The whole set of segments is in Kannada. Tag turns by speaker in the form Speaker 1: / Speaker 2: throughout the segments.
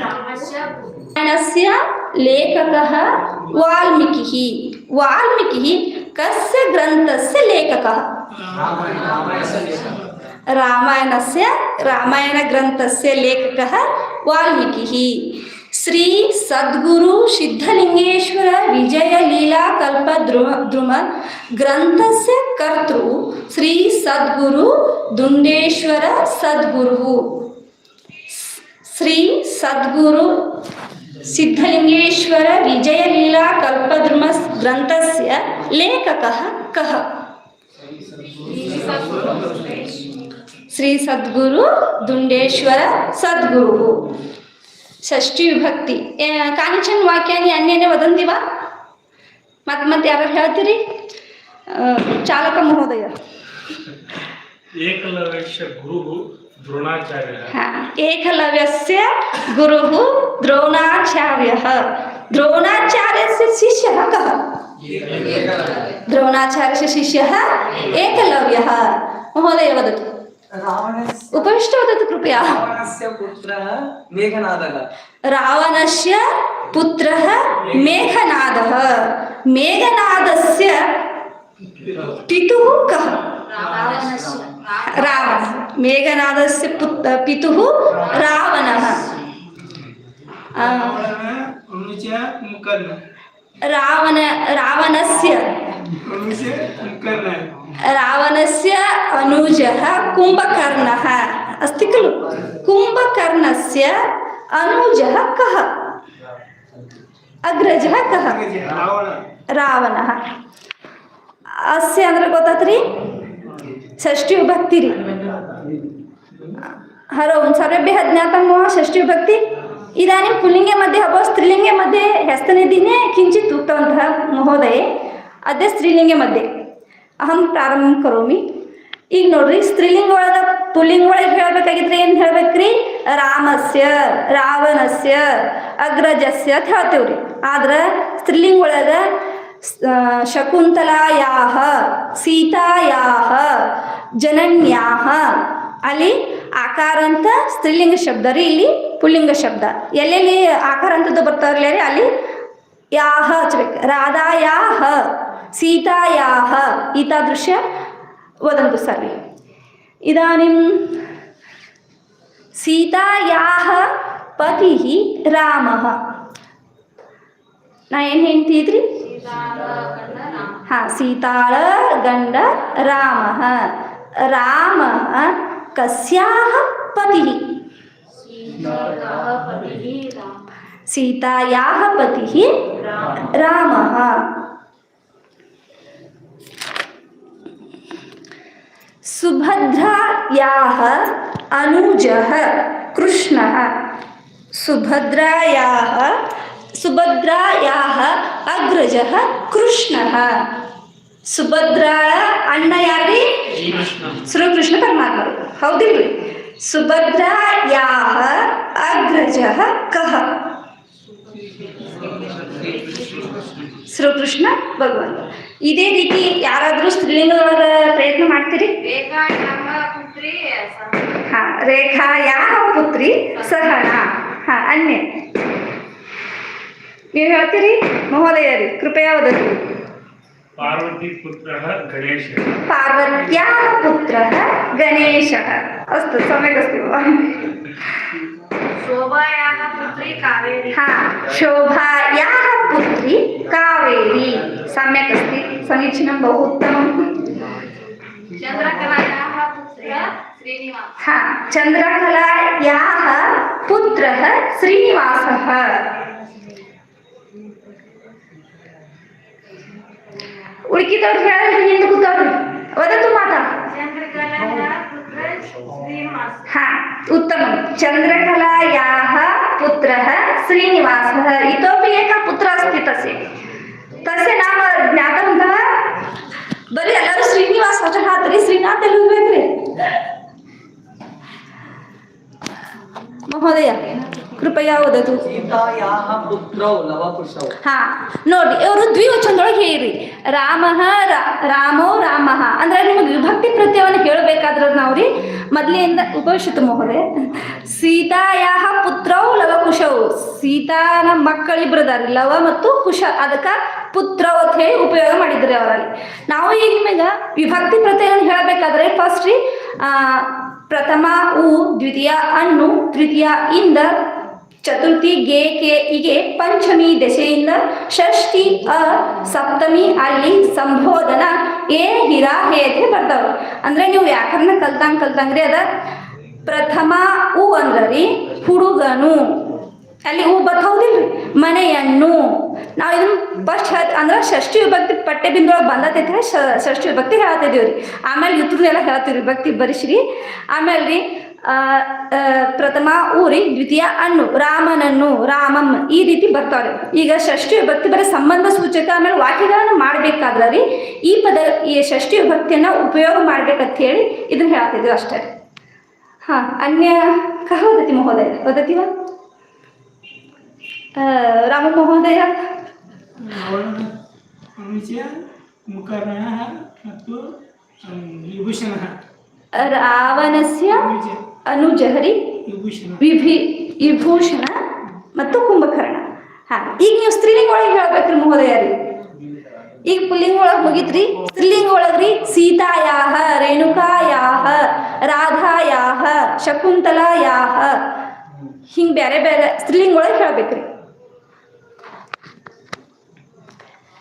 Speaker 1: रामायणस्य लेखकः वाल्मीकिः। वाल्मीकिः कस्य ग्रन्थस्य लेखकः? रामायणस्य। रामायणग्रन्थस्य लेखकः वाल्मीकिः। सद्गुरु ಸದ್ಗುರು ಸಿದ್ಧಲಿಂಗೇಶ್ವರ ವಿಜಯ ಶ್ರೀ ಸದ್ಗುರು ಸಿದ್ಧಲಿಂಗೇಶ್ವರ ವಿಜಯಲೀಲಾ ಕಲ್ಪಧರ್ಮ ಗ್ರಂಥಸ್ಯ ಲೇಖಕಃ ಕಹ ಶ್ರೀ ಸದ್ಗುರು ದುಂಡೇಶ್ವರ ಸದ್ಗುರು. ಷಷ್ಠಿ ವಿಭಕ್ತಿ. ಕಾಂಚನ್ ವಾಕ್ಯಾನಿ ಅನ್ಯನೇ ವದಂತಿ ವಾ ಮತ್ ಮತ್ತೆ ಯಾರು ಹೇಳ್ತೀರಿ? ಚಾಲಕ ಮಹೋದಯ.
Speaker 2: ಏಕಲವೇಶ ಗುರು
Speaker 1: द्रोणाचार्य। हाँ द्रोणाचार्य। द्रोणाचार्य शिष्य क्रोणाचार्य शिष्य एकलव्य। महोदय वदतु। उपविष्ट वदतु कृपया।
Speaker 3: रावणस्य पिता मेघनादः।
Speaker 1: रावणस्य पुत्रः मेघनादः। मेघनादस्य पितुः कः? रावणस्य रावण। मेघनाद से पिता रावण।
Speaker 2: रावण
Speaker 1: रावण से
Speaker 2: अनुजः
Speaker 1: कुम्भकर्णः। अस्ति खलु? कुम्भकर्णस्य अनुजः कः? अग्रजः कः? रावणः। अस्य अंदर गोतात्री ಷಷ್ಠಿವಿಭಕ್ತಿ ರೀ ಹಲೋ ಸರ್ವಭ್ಯ ಜ್ಞಾತಂ ಮೋಹ ಷಷ್ಠಿವಿಭಕ್ತಿ ಇದಾನಿಂ ಪುಲ್ಲಿಂಗೆ ಮಧ್ಯೆ ಹಬೋ ಸ್ತ್ರೀಲಿಂಗೆ ಮಧ್ಯೆ ಹಸ್ತನಿಧಿನೇ ಕಿಂಚಿತ್ ಉಕ್ತವಂತಹ ಮಹೋದಯ ಅದೇ ಸ್ತ್ರೀಲಿಂಗೆ ಮಧ್ಯೆ ಅಹಂ ಪ್ರಾರಂಭ ಕರೋಮಿ ಈಗ ನೋಡ್ರಿ ಸ್ತ್ರೀಲಿಂಗ ಒಳಗ ಪುಲ್ಲಿಂಗ ಒಳಗೆ ಹೇಳ್ಬೇಕಾಗಿದ್ರೆ ಏನು ಹೇಳ್ಬೇಕ್ರಿ? ರಾಮಸ್ಯ, ರಾವಣಸ್ಯ, ಅಗ್ರಜಸ್ಯ ಅಂತ ಹೇಳ್ತೇವ್ರಿ. ಆದ್ರೆ ಸ್ತ್ರೀಲಿಂಗ ಒಳಗ ಶಕುಂತಲಾಯಾಹ, ಸೀತಾಯಾಹ, ಜನನ್ಯಾಹ. ಅಲ್ಲಿ ಆಕಾರ ಅಂತ ಸ್ತ್ರೀಲಿಂಗ ಶಬ್ದ ರೀ, ಇಲ್ಲಿ ಪುಲ್ಲಿಂಗ ಶಬ್ದ. ಎಲ್ಲೆಲ್ಲಿ ಆಕಾರ ಅಂತದ್ದು ಬರ್ತಾರಲ್ಲ ರೀ, ಅಲ್ಲಿ ಯಾಹ ಹಚ್ಬೇಕು. ರಾಧಾಯಾಹ, ಸೀತಾಯಾಹ. ಈತಾದೃಶ ವದಂತು ಸರ್ವಿ ಇದಾನಿಂ ಸೀತಾಯಾಹ ಪತಿ ರಾಮ. ನಾ ಏನು ಹೇಳ್ತಿದ್ರಿ? हाँ सीताळ गंड राम राम कस्या पति? सीताया पति राम। सुभद्राया अनुज कृष्ण। सुभद्राया ಸುಭದ್ರಾಯಾಹ ಅಗ್ರಜ ಕೃಷ್ಣ. ಸುಭದ್ರಾಳ ಅಣ್ಣ ಯಾರೀ? ಶ್ರೀಕೃಷ್ಣ. ಪರಮಾತ್ಮ ಹೌದಿಲ್ರಿ? ಸುಭದ್ರಾಯಾಹ ಅಗ್ರಜ ಕಹ. ಶ್ರೀಕೃಷ್ಣ ಭಗವಂತ ಇದೇ ರೀತಿ ಯಾರಾದ್ರೂ ಸ್ತ್ರೀಲಿಂಗದೊಳಗ ಪ್ರಯತ್ನ ಮಾಡ್ತೀರಿ?
Speaker 4: ಹಾ ರೇಖಾ ಯಾವ ಪುತ್ರಿ
Speaker 1: ಸಹನ. ಹಾ ಅನ್ಯ. ನೀವು ಹೇಳ್ತೀರಿ ಮಹೋದಯರಿ ಕೃಪೆಯ ವದತಿ
Speaker 2: ಪಾರ್ವತಿ ಪುತ್ರಃ ಗಣೇಶಃ
Speaker 1: ಪಾರ್ವತ್ಯಾಃ ಪುತ್ರಃ ಗಣೇಶಃ ಅಸ್ತು ಸಮ್ಯಕ್ ಅಸ್ತಿ ಭವಾನ್
Speaker 4: ಶೋಭಾಯಾಃ ಪುತ್ರಿ ಕಾವೇರಿ
Speaker 1: ಹಾ ಶೋಭಾಯಾಃ ಪುತ್ರಿ ಕಾವೇರಿ ಸಮ್ಯಕ್ ಅಸ್ತಿ ಸಮೀಚೀನಂ ಬಹು ಉತ್ತಮಂ
Speaker 4: ಚಂದ್ರಕಲಾಯಾಃ ಪುತ್ರಃ ಶ್ರೀನಿವಾಸಃ
Speaker 1: ಹಾ ಚಂದ್ರಕಲಾಯಾಃ ಪುತ್ರಃ ಶ್ರೀನಿವಾಸಃ ಉಳ್ಕಿದವ್ರು ಹೇಳಿದ್ರೆ ಹಿಂದೆ ಕೂತವ್ರಿ ವದತು ಮಾತಾ
Speaker 4: ಚಂದ್ರಕಲಾಯ ಪುತ್ರ ಶ್ರೀನಿವಾಸ
Speaker 1: हा उत्तमं चन्द्रकलायाः पुत्रः श्रीनिवासः इतोपि एकः पुत्रः अस्ति तस्य तस्य नाम ज्ञातवन्तः ಬರೀ ಎಲ್ಲರೂ ಶ್ರೀನಿವಾಸ ಅಂತ ಹೇಳ್ತಾರೆ ಶ್ರೀನಾಥ್ ಎಲ್ಲಿ ಹೋಗ್ಬೇಕ್ರಿ ಮಹೋದಯ ಕೃಪಯಾ ಓದೋದು ಹಾ ನೋಡಿ ಇವರು ದ್ವಿವಚನದೊಳಗೆ ಹೇಳಿರಿ ರಾಮಃ ರಾಮೋ ರಾಮಃ. ಅಂದ್ರೆ ನಿಮಗೆ ವಿಭಕ್ತಿ ಪ್ರತ್ಯವನ್ನು ಹೇಳಬೇಕಾದ್ರೆ ನಾವ್ರಿ. ಮೊದಲಿನಿಂದ ಉಪವಿಶತು ಮಹೋದಯ ಸೀತಾಯ ಪುತ್ರೌ ಲವ ಸೀತಾನ ಸೀತಾನ ಮಕ್ಕಳಿಬ್ರದಾರಿ ಲವ ಮತ್ತು ಕುಶ. ಅದಕ್ಕ ಪುತ್ರವ್ ಅಂತ ಹೇಳಿ ಉಪಯೋಗ ಮಾಡಿದ್ರಿ ಅವರಲ್ಲಿ. ನಾವು ಈಗ ನಿಮಗೆ ವಿಭಕ್ತಿ ಪ್ರತ್ಯಯವನ್ನು ಹೇಳಬೇಕಾದ್ರೆ ಫಸ್ಟ್ ರೀ ಪ್ರಥಮ ಉ ದ್ವಿತೀಯ ಅನ್ನು ತೃತೀಯ ಇಂದ ಚತುರ್ಥಿ ಗೆ ಕೆ ಹೀಗೆ ಪಂಚಮಿ ದಶೆಯಿಂದ ಷಷ್ಠಿ ಅ ಸಪ್ತಮಿ ಅಲ್ಲಿ ಸಂಬೋಧನ ಏ ಹಿರಾ ಹೇ ಅಂತ ಬರ್ತಾವ ಅಂದ್ರೆ ನೀವು ವ್ಯಾಕರಣ ಕಲ್ತಂಗ್ ಕಲ್ತಂಗ್ರಿ ಅದ. ಪ್ರಥಮ ಉ ಅಂದ್ರಿ ಹುಡುಗನು. ಅಲ್ಲಿ ಹೂ ಬತ್ತೌದಿಲ್ರಿ ಮನೆಯನ್ನು. ನಾವು ಇದನ್ನ ಫಸ್ಟ್ ಹೇಳ ಅಂದ್ರೆ ಷಷ್ಠಿ ವಿಭಕ್ತಿ ಪಠ್ಯ ಬಿಂದೊಳಗೆ ಬಂದತೈತಿ ಷಷ್ಠಿ ವಿಭಕ್ತಿ ಹೇಳ್ತಿದ್ದೀವಿ ರೀ ಆಮೇಲೆ ಯುತ್ರದೆಲ್ಲ ಹೇಳ್ತೀವಿ ವಿಭಕ್ತಿ ಬರಿಸ್ರಿ. ಆಮೇಲೆ ರೀ ಪ್ರಥಮ ಊರಿ ದ್ವಿತೀಯ ಅನ್ನು ರಾಮನನ್ನು ರಾಮಂ ಈ ರೀತಿ ಬರ್ತಾವ್ರಿ ಈಗ ಷಷ್ಠಿ ವಿಭಕ್ತಿ ಬರೀ ಸಂಬಂಧ ಸೂಚಕ ಆಮೇಲೆ ವಾಕ್ಯಗಳನ್ನು ಮಾಡ್ಬೇಕಾದ್ರೆ ರೀ ಈ ಪದ ಈ ಷಷ್ಠಿ ವಿಭಕ್ತಿಯನ್ನ ಉಪಯೋಗ ಮಾಡ್ಬೇಕಂತ ಹೇಳಿ ಇದನ್ನ ಹೇಳ್ತಿದ್ವಿ ಅಷ್ಟೇ ರೀ. ಹಾಂ ಅನ್ಯ ಕಹ ವದತಿ ಮಹೋದಯ. ವದತಿವ? ರಾಮ ಮಹೋದಯ?
Speaker 2: ಮತ್ತು ವಿಭೂಷಣ
Speaker 1: ರಾವಣಸ್ಯ? ಅನುಜಹರಿ ವಿಭಿ ವಿಭೂಷಣ ಮತ್ತು ಕುಂಭಕರ್ಣ. ಹಾಂ ಈಗ ನೀವು ಸ್ತ್ರೀಲಿಂಗ ಒಳಗೆ ಹೇಳ್ಬೇಕ್ರಿ ಮಹೋದಯ ರೀ ಈಗ ಪುಲ್ಲಿಂಗ ಒಳಗೆ ಮುಗಿತ್ರಿ. ಸ್ತ್ರೀಲಿಂಗ ಒಳಗ್ರಿ ಸೀತಾಯಾಹ ರೇಣುಕಾಯಾಹ ರಾಧಾಯಾಹ ಶಕುಂತಲಾಯಾಹ. ಹಿಂಗೆ ಬೇರೆ ಬೇರೆ ಸ್ತ್ರೀಲಿಂಗ ಒಳಗೆ ಹೇಳ್ಬೇಕ್ರಿ.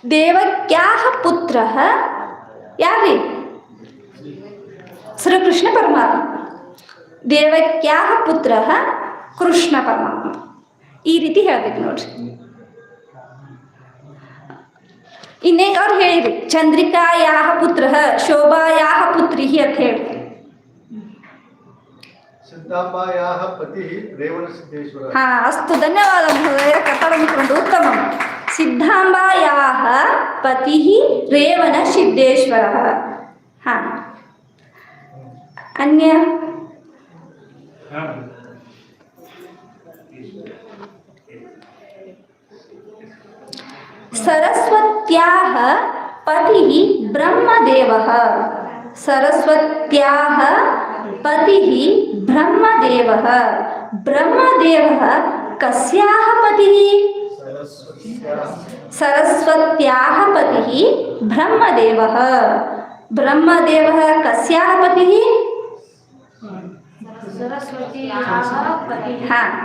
Speaker 1: ದೇವಕ್ಯಾಹ ಪುತ್ರ ಯಾರ್ರಿ? ಶ್ರೀಕೃಷ್ಣ ಪರಮಾತ್ಮ. ದೇವಕ್ಯಾಹ ಪುತ್ರ ಕೃಷ್ಣ ಪರಮಾತ್ಮ. ಈ ರೀತಿ ಹೇಳ್ಬೇಕು ನೋಡ್ರಿ. ಇನ್ನೇ ಅವ್ರು ಹೇಳಿರಿ ಚಂದ್ರಿಕಾಯಾಹ ಪುತ್ರ ಶೋಭಾಯಾಹ ಪುತ್ರಿ ಅಂತ ಹೇಳಿ ಹಾ ಅಸ್ತು ಧನ್ಯವಾದ ಮಹೋದಯ ಕಟ್ಟಡ ಉತ್ತಮ. ಸಿದ್ಧಾಂಬಾಯಾಹ ಪತಿ ರೇವಣ ಸಿದ್ದೇಶ್ವರ. ಹಾ. ಅನ್ಯ सरस्वत्याः पतिः ब्रह्मदेवः। सरस्वत्याः पतिः ब्रह्मदेवः। ब्रह्मदेवः कस्याः पतिः? सरस्वत्याः पतिः ब्रह्मदेवः। ब्रह्मदेवः कस्याः पतिः?
Speaker 4: सरस्वत्याः पतिः।
Speaker 1: हा।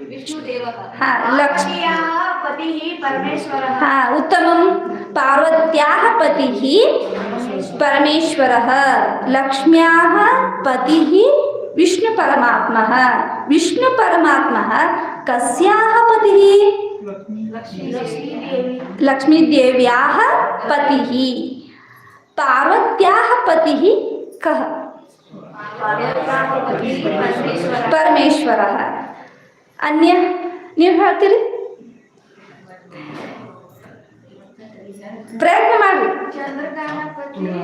Speaker 1: हा लक्ष्मी।
Speaker 4: पतिः परमेश्वरः।
Speaker 1: हा उत्तमं। पार्वत्याः पतिः परमेश्वरः। लक्ष्म्याः पतिः विष्णुपरमात्मः। विष्णुपरमात्मः कस्याः पतिः?
Speaker 4: लक्ष्मीदेवी।
Speaker 1: लक्ष्मीदेव्याः पतिः। पार्वत्याः कः?
Speaker 4: परमेश्वरः।
Speaker 1: अन्य ನೀವು ಹೇಳ್ತೀರಿ ಪ್ರಯತ್ನ ಮಾಡಿ
Speaker 4: चन्द्रकाः पतिः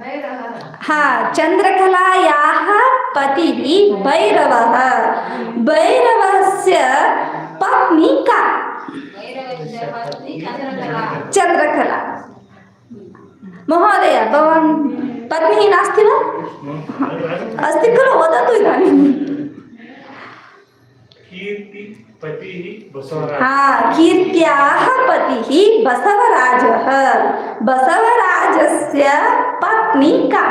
Speaker 4: भैरवः
Speaker 1: हा चन्द्रकलायाः पतिः भैरवः भैरवस्य पत्नी का
Speaker 4: भैरवस्य पत्नी चन्द्रकला
Speaker 1: चन्द्रकला महोदय भवान् पत्नी नास्ति वा अस्ति खलु वदतु इदानीं
Speaker 2: कीर्ति पति बसवराज।
Speaker 1: हाँ कीर्त्या पति बसवराज। पत्नी का?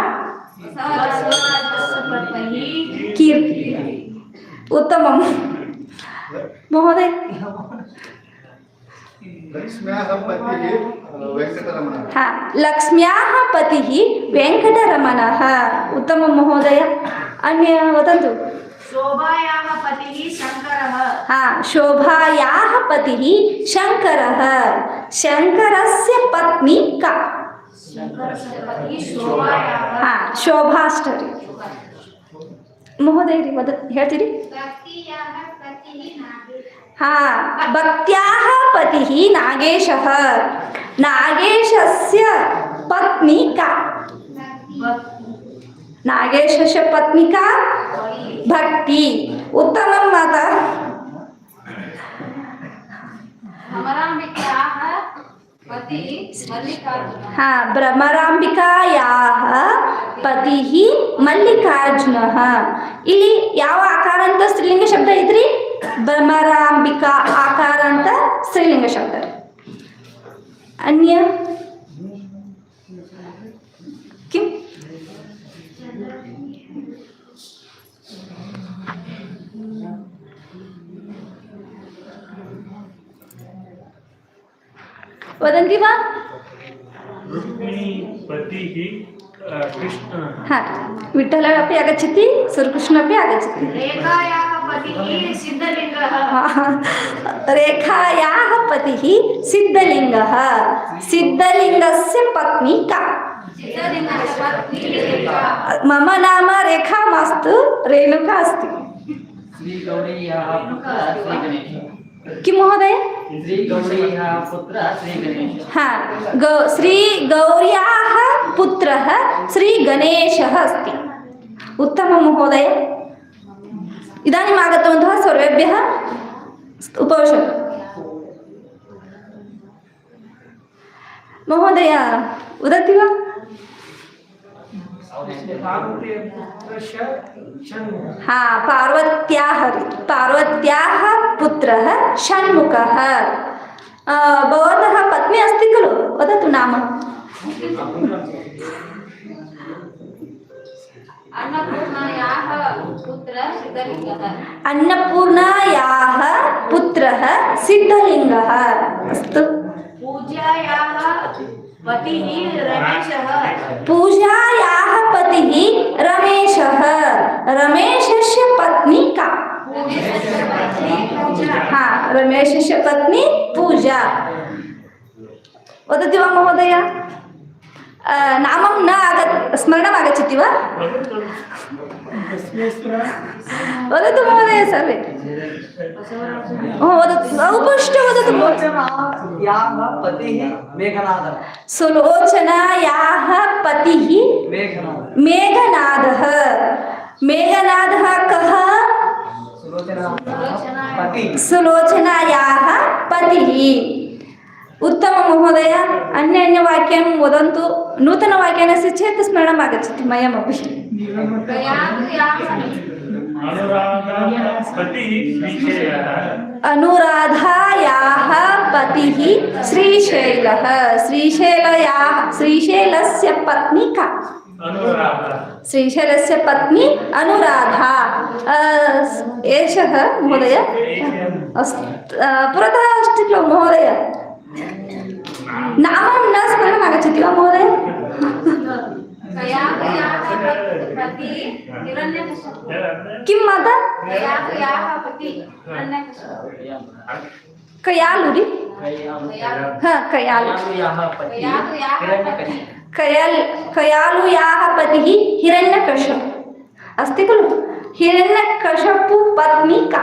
Speaker 1: कीर्ति। महोदय। हाँ लक्ष्म्याः पतिः वेङ्कटरमणः। उत्तमं महोदय। अन्य वदन्तु।
Speaker 4: शोभाया
Speaker 1: हा शोभायाः पतिः शङ्करः शङ्करस्य पत्नी का
Speaker 4: शङ्करस्य पतिः शोभायाः
Speaker 1: हा शोभाष्टरी महोदय वद ಹೇಳ್ತೀರಿ
Speaker 4: भक्त्याः पतिः नागेश
Speaker 1: हा भक्त्याः पतिः नागेशः नागेशस्य पत्नी का नागेशस्य पत्नी का ಹಾ ಭ್ರಮರಾಂಬಿಕಾಯಾಹ ಪತಿ ಮಲ್ಲಿಕಾರ್ಜುನ. ಇಲ್ಲಿ ಯಾವ ಆಕಾರ ಅಂತ ಸ್ತ್ರೀಲಿಂಗ ಶಬ್ದ ಐತ್ರಿ? ಭ್ರಮರಾಂಬಿಕಾ ಆಕಾರ ಅಂತ ಸ್ತ್ರೀಲಿಂಗ ಶಬ್ದ ಅನ್ಯ? वदन्ति वा
Speaker 2: रुक्मिणी पतिः अ, कृष्णः
Speaker 1: हा विठ्ठलः अपि आगच्छति श्रीकृष्णः अपि आगच्छति
Speaker 4: रेखायाः पतिः सिद्धलिङ्गः
Speaker 1: रेखायाः पतिः सिद्धलिङ्गः सिद्धलिङ्गस्य पत्नी का
Speaker 4: सिद्धलिङ्गस्य पत्नी रेखा
Speaker 1: मम नाम रेखा मास्तु रेणुका अस्ति
Speaker 3: श्रीगौरीयाः पुत्रः श्रीगणेशः
Speaker 1: किं महोदय? हा श्रीगौर्याः पुत्रः श्रीगणेशः अस्ति। उत्तमं महोदय। इदानीम् आगतवन्तः सर्वेभ्यः उपविशतु। महोदय, वदति वा? हा पार्वत्याः पार्वत्याः पुत्रः षण्मुखः। भवतः पत्नी अस्ति खलु? वदतु नाम।
Speaker 4: अन्नपूर्णायाः पुत्रः सिद्धलिङ्गः।
Speaker 1: अन्नपूर्णायाः पुत्रः सिद्धलिङ्गः। अस्तु।
Speaker 4: पूजायाः
Speaker 1: पूजायाः पतिः रमेशः। रमेशस्य पत्नी का?
Speaker 4: रमेशस्य पत्नी पूजा।
Speaker 1: हा रमेशस्य पत्नी पूजा। वदति वा महोदय? नामं न आगत् स्मरणम् आगच्छति वा वदतु महोदय सर्वे ओ, वदतु उपविष्ट वदतु
Speaker 3: सुलोचनायाः पतिः मेघनादः
Speaker 1: सुलोचनायाः पतिः
Speaker 3: मेघनादः
Speaker 1: मेघनादः मेघनादः कः
Speaker 3: सुलोचनायाः पतिः
Speaker 1: ಉತ್ತಮ ಮಹೋದಯ, ಅನ್ಯ ಅನ್ಯ
Speaker 4: ವಾಕ್ಯಂ
Speaker 2: ವದಂತು ನೂತನ ವಾಕ್ಯನ
Speaker 1: ವಾಕ್ಯನಸ್ಯ ಸ್ಮರಣ ಸ್ಮರಣಂ ಆಗಚ್ಚತಿ ಮಯಮಪಿ ಅನುರಾಧಾಯಾಹ ಪತಿಃ
Speaker 2: ಶ್ರೀಶೈಲಃ.
Speaker 1: ಶ್ರೀಶೈಲಯಾ ಶ್ರೀಶೈಲಸ್ಯ ಪತ್ನಿ ಕಾ. ಶ್ರೀಶೈಲಸ್ಯ ಪತ್ನಿ ಅನುರಾಧಾ. ಏಷಃ ಮಹೋದಯ? ಪುರತಃ ಅಷ್ಟಿಲ್ಲ ಮಹೋದಯ. नामं न स्मरणमागच्छति वा महोदय किं माता कयालुरि कयालु कयाल् कयालुयाः पतिः हिरण्यकश अस्ति खलु हिरण्यकशपु पत्नी का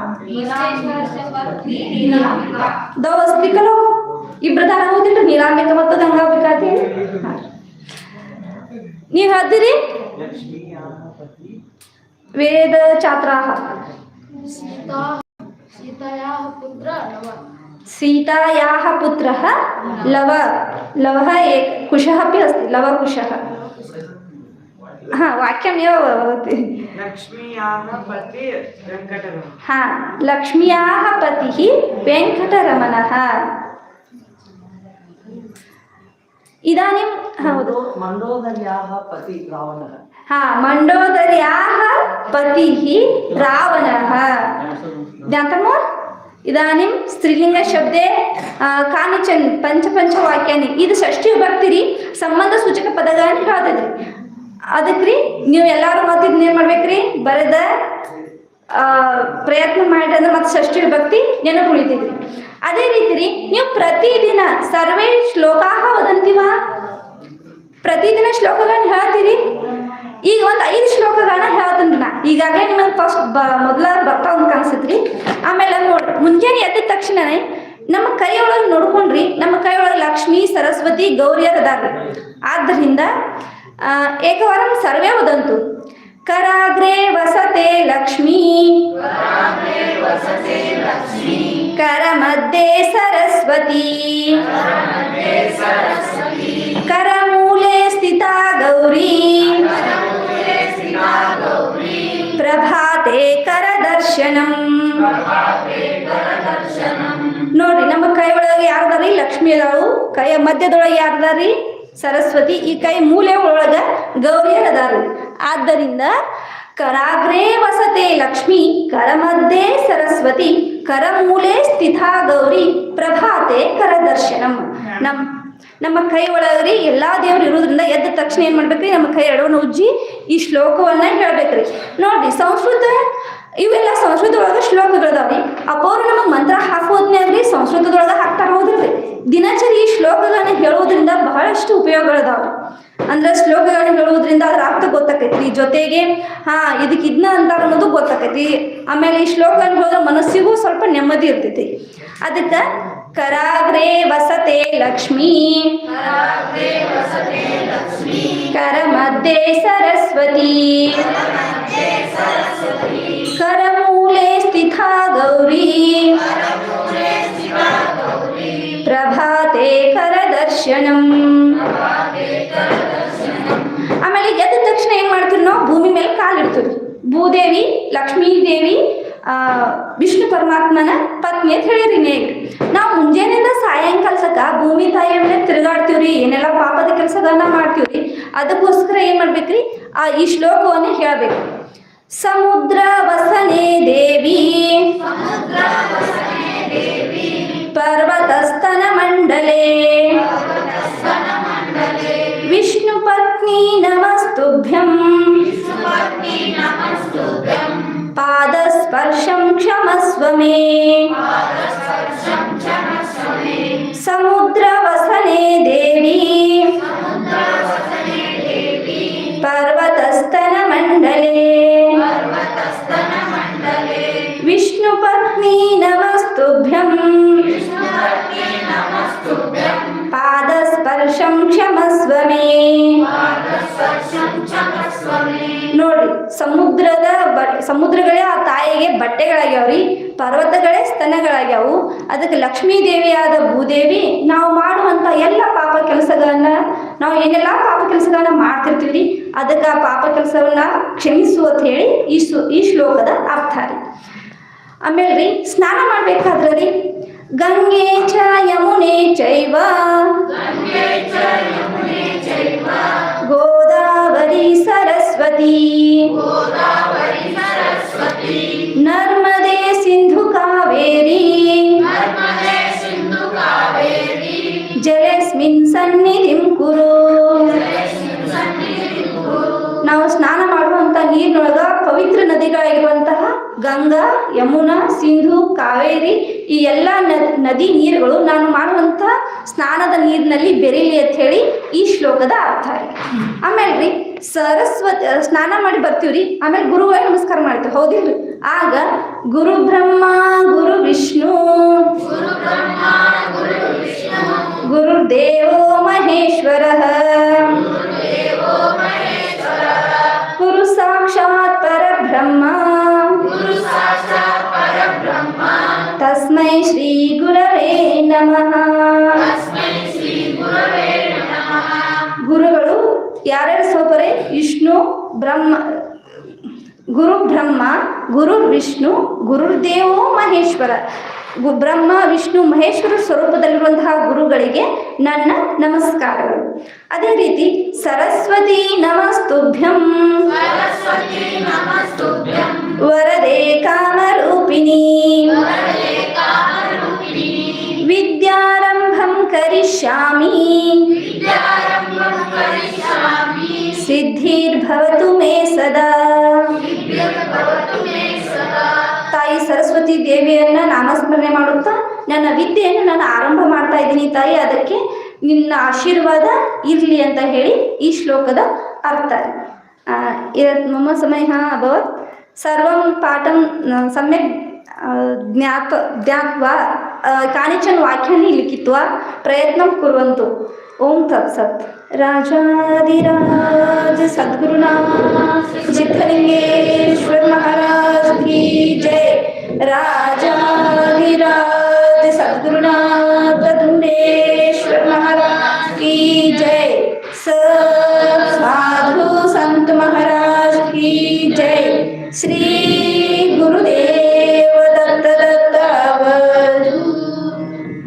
Speaker 1: ದವಸ್ತಿಕಲು ಇಬ್ರ ದಾನ ಓದಿಲ್ರಿ ನೀರಾಂಬಿಕ ಮತ್ತು ಗಂಗಾಂಬಿಕ ಅಂತ ಹೇಳಿ. ನೀವು ಹೇಳ್ತೀರಿ? ವೇದ
Speaker 4: ಚಾತ್ರಾಹ ಸೀತಾಯಾಹ
Speaker 1: ಪುತ್ರ ಲವ. ಲವ ಏಕ ಕುಶಃ ಅಪಿ ಅಸ್ತಿ ಲವ ಕುಶಃ ಹಾ ವಾಕ್ಯಂ ಏವ
Speaker 3: ಭವತಿ ಲಕ್ಷ್ಮಿಯಾಹ ಪತಿ
Speaker 1: ವೆಂಕಟರಮಣ. ಹಾ ಲಕ್ಷ್ಮಿಯಾಹ ಪತಿ ವೆಂಕಟರಮಣಃ. ಇದಾನಿಂ
Speaker 3: ಹೌದು. ಮಂಡೋದರ್ಯಾಹ ಪತಿ
Speaker 1: ರಾವಣಃ. ಹಾ ಮಂಡೋದರ್ಯಾಹ ಪತಿಃ ರಾವಣಃ. ಜ್ಞಾತಮೋ ಇದಾನಿಂ ಸ್ತ್ರೀಲಿಂಗ ಶಬ್ದೆ ಕಾನಿಚನ್ ಪಂಚಪಂಚ ಪಂಚ ವಾಕ್ಯಾನಿ ಇದು ಷಷ್ಠಿ ಭಕ್ತಿರಿ ಸಂಬಂಧ ಸೂಚಕ ಪದಗಳನ್ನು ಹೇಳ್ತದ್ರಿ. ಅದಕ್ಕೆ ರೀ ನೀವು ಎಲ್ಲರೂ ಮತ್ತೆ ಇದನ್ನ ಏನು ಮಾಡ್ಬೇಕ್ರಿ? ಬರೆದ ಪ್ರಯತ್ನ ಮಾಡಿ ಅಂದ್ರೆ ಮತ್ತೆ ಷಷ್ಠಿ ಭಕ್ತಿ ನೆನಪು ಉಳಿತೈತ್ರಿ. ಅದೇ ರೀತಿ ರೀ ನೀವು ಪ್ರತಿದಿನ ಸರ್ವೇ ಶ್ಲೋಕಾಹ ವದಂತಿವ? ಪ್ರತಿದಿನ ಶ್ಲೋಕಗಳನ್ನ ಹೇಳ್ತೀರಿ? ಈಗ ಒಂದು ಐದು ಶ್ಲೋಕಗಳನ್ನ ಹೇಳ್ತೀನಿ ನಾ. ಈಗಾಗಲೇ ನಿಮಗೆ ಫಸ್ಟ್ ಬ, ಮೊದಲ ಬರ್ತಾ ಒಂದು ಕಾಣಿಸ್ತೈತ್ರಿ ಆಮೇಲೆ ನೋಡಿ ಮುಂಜಾನೆ ಎದ್ದ ತಕ್ಷಣನೇ ನಮ್ಮ ಕೈಯೊಳಗೆ ನೋಡ್ಕೊಂಡ್ರಿ, ನಮ್ಮ ಕೈಯೊಳಗೆ ಲಕ್ಷ್ಮಿ, ಸರಸ್ವತಿ ಗೌರಿಯರ್ ಅದಾರ ಆದ್ದರಿಂದ ಆ, ಏಕವಾರಂ ಸರ್ವೇ ವದಂತು ಕರಾಗ್ರೆ ವಸತೆ ಲಕ್ಷ್ಮೀ ಕರ ಮಧ್ಯೆ ಸರಸ್ವತಿ करमूले स्थिता गौरी ಪ್ರಭಾತೆ ಕರದರ್ಶನಂ ನೋಡ್ರಿ ನಮ್ಮ ಕೈ ಒಳಗೆ ಯಾರ್ದಾರಿ ಲಕ್ಷ್ಮಿ ಅದಾವು ಕೈಯ ಮಧ್ಯದೊಳಗೆ ಯಾರ್ದಾರಿ ಸರಸ್ವತಿ ಈ ಕೈ ಮೂಲೆ ಒಳಗ ಗೌರಿ ಅದಾರು ಆದ್ದರಿಂದ ಕರಾಗ್ರೇ ವಸತೆ ಲಕ್ಷ್ಮಿ, ಕರಮದ್ದೇ ಸರಸ್ವತಿ, ಕರಮೂಲೆ ಸ್ಥಿತಾ ಗೌರಿ, ಪ್ರಭಾತೆ ಕರದರ್ಶನಂ. ನಮ್ ನಮ್ಮ ಕೈ ಒಳಗ್ರಿ ಎಲ್ಲಾ ದೇವ್ರು ಇರೋದ್ರಿಂದ ಎದ್ದ ತಕ್ಷಣ ಏನ್ ಮಾಡ್ಬೇಕ್ರಿ? ನಮ್ಮ ಕೈ ಎಡವನ್ನ ಉಜ್ಜಿ ಈ ಶ್ಲೋಕವನ್ನ ಹೇಳ್ಬೇಕ್ರಿ. ನೋಡ್ರಿ, ಸಂಸ್ಕೃತ ಇವೆಲ್ಲ ಸಂಸ್ಕೃತದೊಳಗ ಶ್ಲೋಕಗಳದಾವ್ರಿ ಅಪೌರ ನಮಗ್ ಮಂತ್ರ ಹಾಕೋದ್ನಾಗ್ರಿ ಸಂಸ್ಕೃತದೊಳಗ ಹಾಕ್ತಾರ ಹೌದ್ರಿ ದಿನಚರಿ ಈ ಶ್ಲೋಕಗಳನ್ನ ಹೇಳೋದ್ರಿಂದ ಬಹಳಷ್ಟು ಉಪಯೋಗಗಳದಾವ್ರಿ ಅಂದ್ರ ಶ್ಲೋಕಗಳನ್ನ ಹೇಳೋದ್ರಿಂದ ಅದ್ರ ಅರ್ಥ ಗೊತ್ತಾಕೈತಿ ಜೊತೆಗೆ ಹಾ ಇದಕ್ಕೆ ಇದನ್ನ ಅಂತ ಅನ್ನೋದು ಗೊತ್ತಾಕೈತಿ ಆಮೇಲೆ ಈ ಶ್ಲೋಕಗಳನ್ನ ಹೇಳಿದ್ರೆ ಮನಸ್ಸಿಗೂ ಸ್ವಲ್ಪ ನೆಮ್ಮದಿ ಇರ್ತೈತಿ. ಅದಕ್ಕೆ ಕರಾಗ್ರೆ ವಸತೆ ಲಕ್ಷ್ಮೀ. ಕರ ಮಧ್ಯೆ ಸರಸ್ವತಿ. ಕರಮೂಲೆ ಸ್ಥಿತಾ ಗೌರಿ. ಪ್ರಭಾತೆ ಕರದರ್ಶನಂ. ಆಮೇಲೆ ಎದ್ದ ತಕ್ಷಣ ಏನ್ ಮಾಡ್ತೀವಿ ನಾವು? ಭೂಮಿ ಮೇಲೆ ಕಾಲಿಡ್ತೀವಿ. ಭೂದೇವಿ ಲಕ್ಷ್ಮೀ ದೇವಿ ಆ ವಿಷ್ಣು ಪರಮಾತ್ಮನ ಪತ್ನಿ ಅಂತ ಹೇಳಿರಿ ನೇಗ್ ನಾವು ಮುಂಜಾನೆಯಿಂದ ಸಾಯಂಕಾಲ ತನಕ ಭೂಮಿ ತಾಯಿಯ ಮೇಲೆ ತಿರುಗಾಡ್ತೀವ್ರಿ. ಏನೆಲ್ಲ ಪಾಪದ ಕೆಲಸಗಳನ್ನ ಮಾಡ್ತೀವ್ರಿ. ಅದಕ್ಕೋಸ್ಕರ ಏನ್ ಮಾಡ್ಬೇಕ್ರಿ? ಆ ಈ ಶ್ಲೋಕವನ್ನ ಹೇಳ್ಬೇಕು. समुद्रवसने देवी पर्वतस्तनमण्डले विष्णुपत्नी नमस्तुभ्यं पादस्पर्शं क्षमस्व मे ಪಾದಸ್ಪರ್ಶಂ ಕ್ಷಮಸ್ವ ಮೇ ನೋಡ್ರಿ ಸಮುದ್ರದ ಸಮುದ್ರಗಳೇ ಆ ತಾಯಿಗೆ ಬಟ್ಟೆಗಳಾಗ್ಯಾವ್ರಿ, ಪರ್ವತಗಳೇ ಸ್ತನಗಳಾಗ್ಯಾವು. ಅದಕ್ಕೆ ಲಕ್ಷ್ಮೀ ದೇವಿಯಾದ ಭೂದೇವಿ, ನಾವು ಮಾಡುವಂತ ಎಲ್ಲ ಪಾಪ ಕೆಲಸಗಳನ್ನ, ನಾವು ಏನೆಲ್ಲ ಪಾಪ ಕೆಲಸಗಳನ್ನ ಮಾಡ್ತಿರ್ತೀವಿ ಅದಕ್ಕೆ ಆ ಪಾಪ ಕೆಲಸವನ್ನ ಕ್ಷಮಿಸು ಅಂತ ಹೇಳಿ ಈ ಈ ಶ್ಲೋಕದ ಅರ್ಥ ರೀ. ಆಮೇಲೆ ರೀ ಸ್ನಾನ ಮಾಡ್ಬೇಕಾದ್ರೆ ರೀ ಗಂಗೆ ಚ ಯಮುನೆ ಚೈವ. ಗೋದಾವರಿ ಸರಸ್ವತಿ. ನರ್ಮದೆ ಸಿಂಧು ಕಾವೇರಿ. ಜಲಸ್ಮಿನ್ ಸನ್ನಿಧಿಂ ಕುರು. ನಾವು ಸ್ನಾನ ಮಾಡುವಂತ ನೀರಿನೊಳಗ ಪವಿತ್ರ ನದಿಗಳಾಗಿರುವಂತಹ ಗಂಗಾ, ಯಮುನಾ, ಸಿಂಧು, ಕಾವೇರಿ ಈ ಎಲ್ಲ ನದಿ ನೀರುಗಳು ನಾನು ಮಾಡುವಂತ ಸ್ನಾನದ ನೀರಿನಲ್ಲಿ ಬೆರೀಲಿ ಅಂತ ಹೇಳಿ ಈ ಶ್ಲೋಕದ ಅರ್ಥ ರೀ ಆಮೇಲೆ ರೀ, ಸರಸ್ವತಿ ಸ್ನಾನ ಮಾಡಿ ಬರ್ತೀವ್ರಿ. ಆಮೇಲೆ ಗುರುಗಳಿಗೆ ನಮಸ್ಕಾರ ಮಾಡ್ತೀವಿ ಹೌದಿಲ್ರಿ? ಆಗ ಗುರು ಬ್ರಹ್ಮ, ಗುರು ವಿಷ್ಣು. ಗುರುದೇವೋ ಮಹೇಶ್ವರ. ಗುರು ಸಾಕ್ಷಾತ್ ಪರಬ್ರಹ್ಮ. ತಸ್ಮೈ ಶ್ರೀ ಗುರವೇ ನಮಃ ಗುರುಗಳು ಯಾರ್ಯಾರು ಸ್ವಪರೆ ವಿಷ್ಣು ಬ್ರಹ್ಮ ಗುರು ಬ್ರಹ್ಮ ಗುರು ವಿಷ್ಣು ಗುರುದೇವೋ ಮಹೇಶ್ವರ. ಬ್ರಹ್ಮ ವಿಷ್ಣು ಮಹೇಶ್ವರ ಸ್ವರೂಪದಲ್ಲಿರುವಂತಹ ಗುರುಗಳಿಗೆ ನನ್ನ ನಮಸ್ಕಾರಗಳು ಅದೇ ರೀತಿ ಸರಸ್ವತಿ ನಮಸ್ತುಭ್ಯಂ. ವರದೆ ಕಾಮರೂಪಿಣಿ. ವಿದ್ಯಾರಂಭಂ ಕರಿಷ್ಯಾಮಿ. ಸಿದ್ಧಿರ್ಭವತು ಮೇ ಸದಾ
Speaker 4: भवतु मे सदा
Speaker 1: ತಾಯಿ ಸರಸ್ವತಿ ದೇವಿಯನ್ನ ನಾಮಸ್ಮರಣೆ ಮಾಡುತ್ತಾ ನನ್ನ ವಿದ್ಯೆಯನ್ನು ನಾನು ಆರಂಭ ಮಾಡ್ತಾ ಇದ್ದೀನಿ ತಾಯಿ ಅದಕ್ಕೆ ನಿನ್ನ ಆಶೀರ್ವಾದ ಇರಲಿ ಅಂತ ಹೇಳಿ ಈ ಶ್ಲೋಕದ ಅರ್ಥ ಆ, ಯತ್ ಮಮ ಸಮಯ ಅಭವತ್ ಸರ್ವಂ ಪಾಠಂ ओम तप सत। राजाधिराज जितेंगे ईश्वर महाराज की जय। राजाधिराज सदगुरुनाथ धुंडेश्वर महाराज की जय। साधु संत महाराज की जय। श्री